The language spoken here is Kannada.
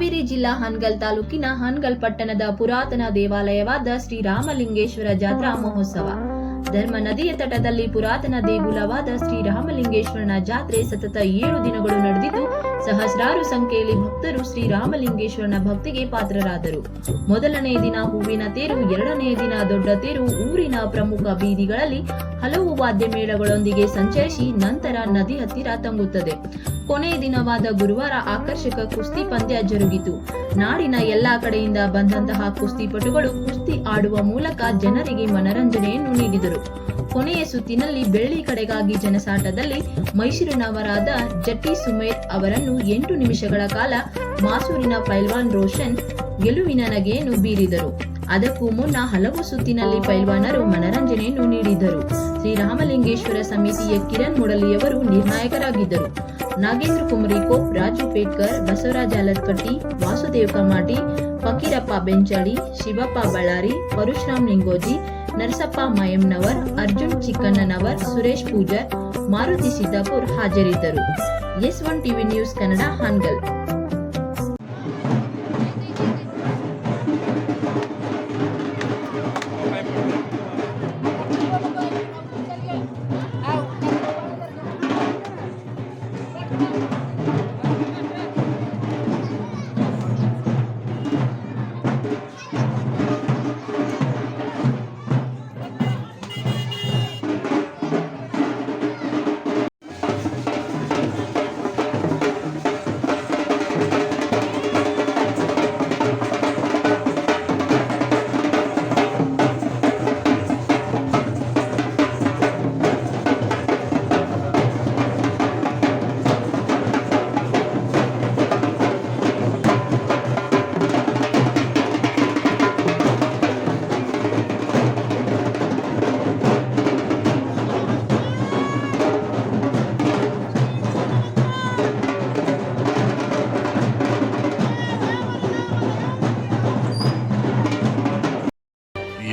ಹಾವೇರಿ ಜಿಲ್ಲಾ ಹಾನಗಲ್ ತಾಲೂಕಿನ ಹಾನಗಲ್ ಪಟ್ಟಣದ ಪುರಾತನ ದೇವಾಲಯವಾದ ಶ್ರೀರಾಮಲಿಂಗೇಶ್ವರ ಜಾತ್ರಾ ಮಹೋತ್ಸವ. ಧರ್ಮ ನದಿಯ ತಟದಲ್ಲಿ ಪುರಾತನ ದೇಗುಲವಾದ ಶ್ರೀರಾಮಲಿಂಗೇಶ್ವರನ ಜಾತ್ರೆ ಸತತ ಏಳು ದಿನಗಳು ನಡೆದಿದ್ದು, ಸಹಸ್ರಾರು ಸಂಖ್ಯೆಯಲ್ಲಿ ಭಕ್ತರು ಶ್ರೀರಾಮಲಿಂಗೇಶ್ವರನ ಭಕ್ತಿಗೆ ಪಾತ್ರರಾದರು. ಮೊದಲನೇ ದಿನ ಹೂವಿನ ತೇರು, ಎರಡನೇ ದಿನ ದೊಡ್ಡ ತೇರು, ಊರಿನ ಪ್ರಮುಖ ಬೀದಿಗಳಲ್ಲಿ ಹಲವು ವಾದ್ಯ ಮೇಳಗಳೊಂದಿಗೆ ಸಂಚರಿಸಿ ನಂತರ ನದಿ ಹತ್ತಿರ ತಂಗುತ್ತದೆ. ಕೊನೆಯ ದಿನವಾದ ಗುರುವಾರ ಆಕರ್ಷಕ ಕುಸ್ತಿ ಪಂದ್ಯ ಜರುಗಿತು. ನಾಡಿನ ಎಲ್ಲಾ ಕಡೆಯಿಂದ ಬಂದಂತಹ ಕುಸ್ತಿಪಟುಗಳು ಕುಸ್ತಿ ಆಡುವ ಮೂಲಕ ಜನರಿಗೆ ಮನರಂಜನೆಯನ್ನು ನೀಡಿದರು. ಕೊನೆಯ ಸುತ್ತಿನಲ್ಲಿ ಬೆಳ್ಳಿ ಕಡೆಗಾಗಿ ಜನಸಾಟದಲ್ಲಿ ಮೈಸೂರಿನವರಾದ ಜಟ್ಟಿ ಸುಮೇರ್ ಅವರನ್ನು ಎಂಟು ನಿಮಿಷಗಳ ಕಾಲ ಮಾಸೂರಿನ ಪೈಲ್ವಾನ್ ರೋಷನ್ ಗೆಲುವಿನ ನಗೆಯನ್ನು ಬೀರಿದರು. ಅದಕ್ಕೂ ಮುನ್ನ ಹಲವು ಸುತ್ತಿನಲ್ಲಿ ಪೈಲ್ವಾನರು ಮನರಂಜನೆಯನ್ನು ನೀಡಿದರು. ಶ್ರೀರಾಮಲಿಂಗೇಶ್ವರ ಸಮಿತಿಯ ಕಿರಣ್ ಮುಡಲಿಯವರು ನಿರ್ಣಾಯಕರಾಗಿದ್ದರು. ನಾಗೇಂದ್ರ ಕುಮರಿಕೋಪ್ ರಾಜು ಪೇಟ್ಕರ್, ಬಸವರಾಜ ಅಲತ್ಪಟ್ಟಿ, ವಾಸುದೇವ್ ಕಮಾಟಿ ಫಕೀರಪ್ಪ ಬೆಂಚಾಳಿ, ಶಿವಪ್ಪ ಬಳ್ಳಾರಿ, ಪರಶುರಾಮ್ ಲಿಂಗೋಜಿ ನರಸಪ್ಪ ಮಯಂನವರ್ ಅರ್ಜುನ್ ಚಿಕ್ಕಣ್ಣನವರ್, ಸುರೇಶ್ ಪೂಜಾರ್, ಮಾರುತಿ ಸಿದ್ದಾಪುರ್ ಹಾಜರಿದ್ದರು. S one TV news Kannada Hangal.